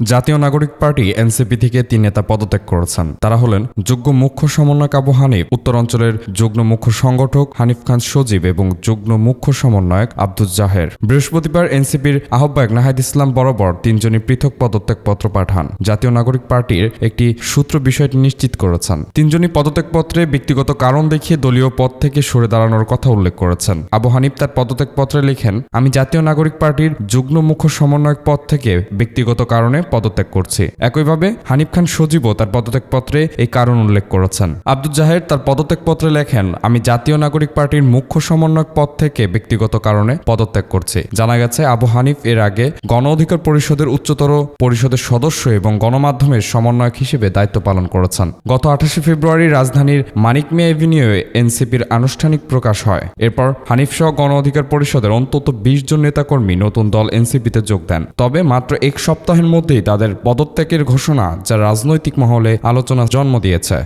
জাতীয় নাগরিক party NCP থেকে তিন নেতা পদত্যাগ করেছেন। তারা হলেন যোগ্য মুখ্য সমন্বয়ক আবু হানিফ, উত্তরাঞ্চলের যুগ্ম মুখ্য সংগঠক হানিফ খান সজীব এবং যুগ্ম মুখ্য সমন্বয়ক আব্দুল জাহের। বৃহস্পতিবার এনসিপির আহ্বায়ক নাহাদ ইসলাম বরাবর তিনজনই পৃথক পদত্যাগপত্র পাঠান। জাতীয় নাগরিক পার্টির একটি সূত্র বিষয়টি নিশ্চিত করেছেন। তিনজনই পদত্যাগপত্রে ব্যক্তিগত কারণ দেখিয়ে দলীয় পদ থেকে সরে দাঁড়ানোর কথা উল্লেখ করেছেন। আবু হানিফ তার পদত্যাগপত্রে লেখেন, আমি জাতীয় নাগরিক পার্টির যুগ্ম মুখ্য সমন্বয়ক পদ থেকে ব্যক্তিগত কারণে পদত্যাগ করছি। একইভাবে হানিফ খান সজীবও তার পদত্যাগপত্রে এই কারণ উল্লেখ করেছেন। আব্দুল জাহের তার পদত্যাগপত্রে লেখেন, আমি জাতীয় নাগরিক পার্টির মুখ্য সমন্বয়ক পদ থেকে ব্যক্তিগত কারণে পদত্যাগ করছি। জানা গেছে, আবু হানিফ এর আগে গণ অধিকার পরিষদের উচ্চতর পরিষদের সদস্য এবং গণমাধ্যমের সমন্বয়ক হিসেবে দায়িত্ব পালন করেছেন। গত আঠাশে ফেব্রুয়ারি রাজধানীর মানিক মিয়া এভিনিউয়ে এনসিপির আনুষ্ঠানিক প্রকাশ হয়। এরপর হানিফ সহ গণ অধিকার পরিষদের অন্তত বিশ জন নেতাকর্মী নতুন দল এনসিপিতে যোগ দেন। তবে মাত্র এক সপ্তাহের মধ্যেই তাদের পদত্যাগের ঘোষণা যা রাজনৈতিক মহলে আলোচনা জন্ম দিয়েছে।